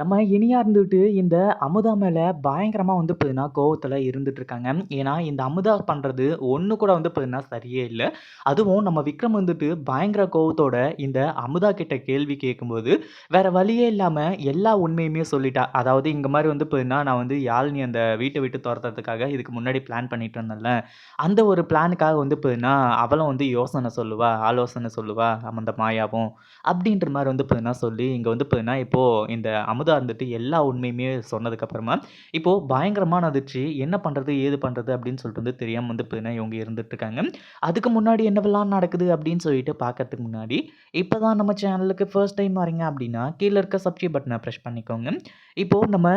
நம்ம இனியா இருந்துட்டு இந்த அமுதா மேலே பயங்கரமாக வந்து பார்த்தீங்கன்னா, கோவத்தில் இருந்துட்டு இருக்காங்க. ஏன்னா, இந்த அமுதா பண்ணுறது ஒன்று கூட வந்து பார்த்தீங்கன்னா, சரியே இல்லை அதுவும் நம்ம விக்ரம் வந்துட்டு பயங்கர கோவத்தோட இந்த அமுதா கிட்ட கேள்வி கேட்கும்போது, வேற வழியே இல்லாமல் எல்லா உண்மையுமே சொல்லிட்டா. அதாவது இங்க மாதிரி வந்து பார்த்தீங்கன்னா, நான் வந்து யாழ்னி அந்த வீட்டை விட்டு துரத்துறதுக்காக இதுக்கு முன்னாடி பிளான் பண்ணிட்டு இருந்தேன்ல, அந்த ஒரு பிளானுக்காக வந்து பார்த்தீங்கன்னா, அவளும் வந்து யோசனை சொல்லுவா, ஆலோசனை சொல்லுவா, அந்த மாயாவும். அப்படின்ற மாதிரி வந்து பார்த்தீங்கன்னா சொல்லி, இங்கே வந்து பார்த்தீங்கன்னா, இப்போ இந்த அமுதா இருந்துட்டு எல்லா உண்மையுமே சொன்னதுக்கப்புறமா, இப்போது பயங்கரமான அதிர்ச்சி. என்ன பண்ணுறது ஏது பண்ணுறது அப்படின்னு சொல்லிட்டு வந்து தெரியாமல் வந்து பார்த்தீங்கன்னா, இவங்க இருந்துட்டு இருக்காங்க. அதுக்கு முன்னாடி என்னவெல்லாம் நடக்குது அப்படின்னு சொல்லிட்டு பார்க்கறதுக்கு முன்னாடி, இப்போ தான் நம்ம சேனலுக்கு ஃபர்ஸ்ட் டைம் வரீங்க அப்படின்னா, கீழே இருக்க சப்ஸ்கிரைப் பட்டனை ப்ரெஷ் பண்ணிக்கோங்க. இப்போது நம்ம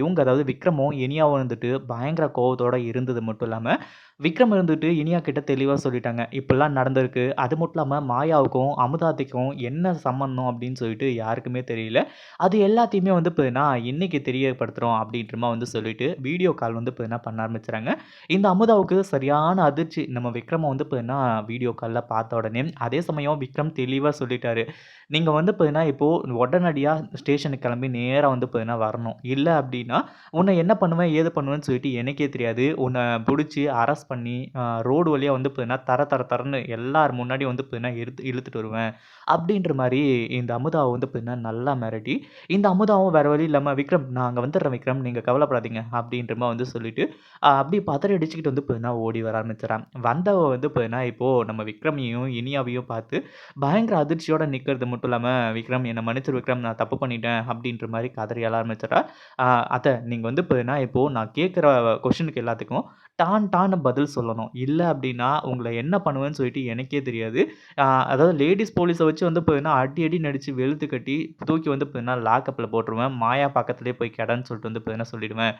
இவங்க அதாவது விக்ரமும், இனியாவும் வந்துட்டு பயங்கர கோவத்தோட இருந்தது மட்டும் இல்லாமல் விக்ரம் இருந்துட்டு இனியா கிட்ட தெளிவாக சொல்லிட்டாங்க. இப்படிலாம் நடந்திருக்கு. அது மட்டும் இல்லாமல் மாயாவுக்கும், அமுதாதிக்கும் என்ன சம்மந்தம் அப்படின்னு சொல்லிட்டு யாருக்குமே தெரியல. அது எல்லாத்தையுமே வந்து பார்த்தீங்கன்னா, இன்னைக்கு தெரியப்படுத்துகிறோம் அப்படின்றமா வந்து சொல்லிட்டு, வீடியோ கால் வந்து பார்த்தீங்கன்னா பண்ண ஆரம்பிச்சுறாங்க. இந்த அமுதாவுக்கு சரியான அதிர்ச்சி. நம்ம விக்ரம வந்து பார்த்தீங்கன்னா, வீடியோ காலில் பார்த்த உடனே. அதே சமயம் விக்ரம் தெளிவாக சொல்லிட்டாரு. நீங்கள் வந்து பார்த்தீங்கன்னா, இப்போது உடனடியாக ஸ்டேஷனுக்கு கிளம்பி நேராக வந்து பார்த்தீங்கன்னா வரணும். இல்லை அப்படின்னா, உன்னை என்ன பண்ணுவேன், ஏது பண்ணுவேன்னு சொல்லிட்டு எனக்கே தெரியாது. உன்னை பிடிச்சி அரசு கிராஸ் பண்ணி, ரோடு வழியா வந்து பார்த்தீங்கன்னா, தர தர தரன்னு எல்லார் முன்னாடியும் வந்து பார்த்தீங்கன்னா, இழுத்து இழுத்துட்டு வருவேன். அப்படின்ற மாதிரி இந்த அமுதாவை வந்து பார்த்தீங்கன்னா, நல்லா மிரட்டி, இந்த அமுதாவும் வேறு வழி இல்லாமல் "விக்ரம் நான் அங்கே வந்துடுறேன் விக்ரம். நீங்கள் கவலைப்படாதீங்க." அப்படின்ற மாதிரி வந்து சொல்லிட்டு, அப்படியே பதறி அடிச்சுக்கிட்டு வந்து பார்த்தீங்கன்னா, ஓடி வர ஆரம்பிச்சிடறான் வந்தவ வந்து பார்த்தீங்கன்னா, இப்போது நம்ம விக்ரமையும், இனியாவையும் பார்த்து பயங்கர அதிர்ச்சியோட நிற்கிறது மட்டும் இல்லாமல் "விக்ரம் என்னை மன்னிச்சிரு விக்ரம். நான் தப்பு பண்ணிட்டேன்." அப்படின்ற மாதிரி கதறி அழ ஆரம்பிச்சுறா. நீங்கள் வந்து பார்த்தீங்கன்னா, இப்போது நான் கேட்குற கொஸ்டினுக்கு எல்லாத்துக்கும் டான் டான்னு பதில் சொல்லணும். இல்லை அப்படின்னா, உங்களை என்ன பண்ணுவேன்னு சொல்லிட்டு எனக்கே தெரியாது." அதாவது லேடீஸ் போலீஸை வச்சு வந்து பார்த்தீங்கன்னா, அடி அடி நடித்து வெளுத்து கட்டி, தூக்கி வந்து பார்த்தீங்கன்னா, லாக்கப்பில் போட்டுருவேன். மாயா பக்கத்துலேயே போய் கடன்னு சொல்லிட்டு வந்து பார்த்தீங்கன்னா சொல்லிடுவேன்.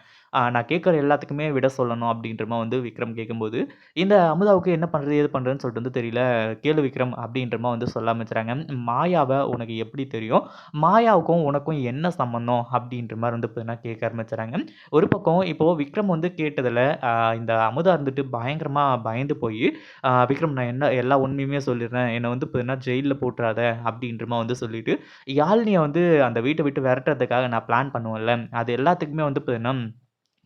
நான் கேட்குற எல்லாத்துக்குமே விட சொல்லணும் அப்படின்ற வந்து விக்ரம் கேட்கும்போது, இந்த அமுதாவுக்கு என்ன பண்ணுறது ஏது பண்ணுறதுன்னு சொல்லிட்டு வந்து தெரியல. "கேளு விக்ரம்." அப்படின்ற வந்து சொல்ல ஆரம்பிச்சுறாங்க. மாயாவை உனக்கு எப்படி தெரியும்? மாயாவுக்கும் உனக்கும் என்ன சம்மந்தம்?" அப்படின்ற மாதிரி வந்து பார்த்தீங்கன்னா கேட்க ஆரம்பிச்சுறாங்க. ஒரு பக்கம் இப்போது விக்ரம் வந்து கேட்டதில் இந்த இந்த அமுதா இருந்துட்டு பயங்கரமாக பயந்து போய் "விக்ரம் நான் என்ன எல்லா உண்மையுமே சொல்லிடுறேன். என்னை வந்து இப்போ ஜெயிலில் போட்டுறாத." அப்படின்றமா வந்து சொல்லிட்டு, யாழினிய வந்து அந்த வீட்டை விட்டு விரட்டுறதுக்காக நான் பிளான் பண்ணுவேன்ல, அது எல்லாத்துக்குமே வந்து இப்போ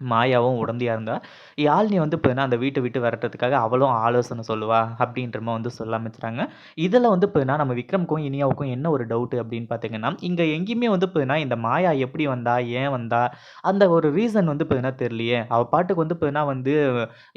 மாயாவும் உடந்தையா இருந்தா. யாழ்னி வந்து பார்த்தீங்கன்னா, அந்த வீட்டை விட்டு விரட்டுறதுக்காக அவளும் ஆலோசனை சொல்லுவா. அப்படின்றமா வந்து சொல்ல ஆரம்பிச்சுறாங்க. இதில் வந்து பார்த்தீங்கன்னா, நம்ம விக்ரம்க்கும் இனியாவுக்கும் என்ன ஒரு டவுட்டு அப்படின்னு பார்த்தீங்கன்னா, இங்கே எங்கேயுமே வந்து பார்த்தீங்கன்னா, இந்த மாயா எப்படி வந்தா? ஏன் வந்தா? அந்த ஒரு ரீசன் வந்து பார்த்தீங்கன்னா தெரியலையே. அவள் பாட்டுக்கு வந்து பார்த்தீங்கன்னா வந்து,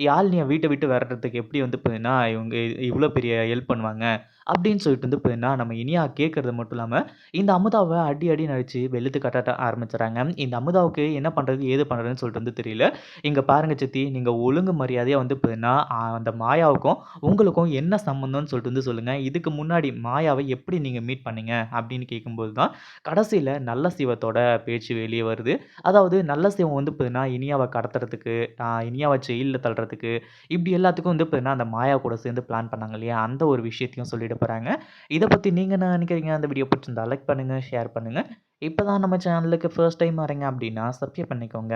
யாழ்னியை வீட்டை விட்டு விரட்டுறதுக்கு எப்படி வந்து பார்த்தீங்கன்னா, இவங்க இவ்வளோ பெரிய ஹெல்ப் பண்ணுவாங்க? அப்படின்னு சொல்லிட்டு வந்து பார்த்தீங்கன்னா, நம்ம இனியா கேட்குறது மட்டும் இல்லாமல் இந்த அமுதாவை அடி அடி அடிச்சு வெளுத்து கட்டாட்ட ஆரம்பிச்சுறாங்க. இந்த அமுதாவுக்கு என்ன பண்ணுறது ஏது பண்ணுறதுன்னு சொல்லிட்டு வந்து தெரியல. "இங்க பாருங்க சித்தி, நீங்கள் ஒழுங்கு மரியாதையாக வந்து பார்த்தீங்கன்னா, அந்த மாயாவுக்கும், உங்களுக்கும் என்ன சம்மந்தம்னு சொல்லிட்டு வந்து சொல்லுங்கள் இதுக்கு முன்னாடி மாயாவை எப்படி நீங்கள் மீட் பண்ணீங்க?" அப்படின்னு கேட்கும்போது தான், கடைசியில் நல்ல சிவத்தோட பேச்சு வெளியே வருது. அதாவது நல்ல சிவம் வந்து பார்த்தீங்கன்னா, இனியாவை கடத்துறதுக்கு, இனியாவை இனியாவ தள்ளுறதுக்கு, இப்படி எல்லாத்துக்கும் வந்து பார்த்தீங்கன்னா, அந்த மாயா கூட சேர்ந்து பிளான் பண்ணாங்க இல்லையா? அந்த ஒரு விஷயத்தையும் சொல்லிட போகிறாங்க இதை பற்றி நீங்கள் என்ன நினைக்கிறீங்க? அந்த வீடியோ பிடிச்சிருந்தா லைக் பண்ணுங்கள் ஷேர் பண்ணுங்கள் இப்போ தான் நம்ம சேனலுக்கு ஃபர்ஸ்ட் டைம் வரீங்க அப்படின்னா, சப்ஸ்கிரைப் பண்ணிக்கோங்க.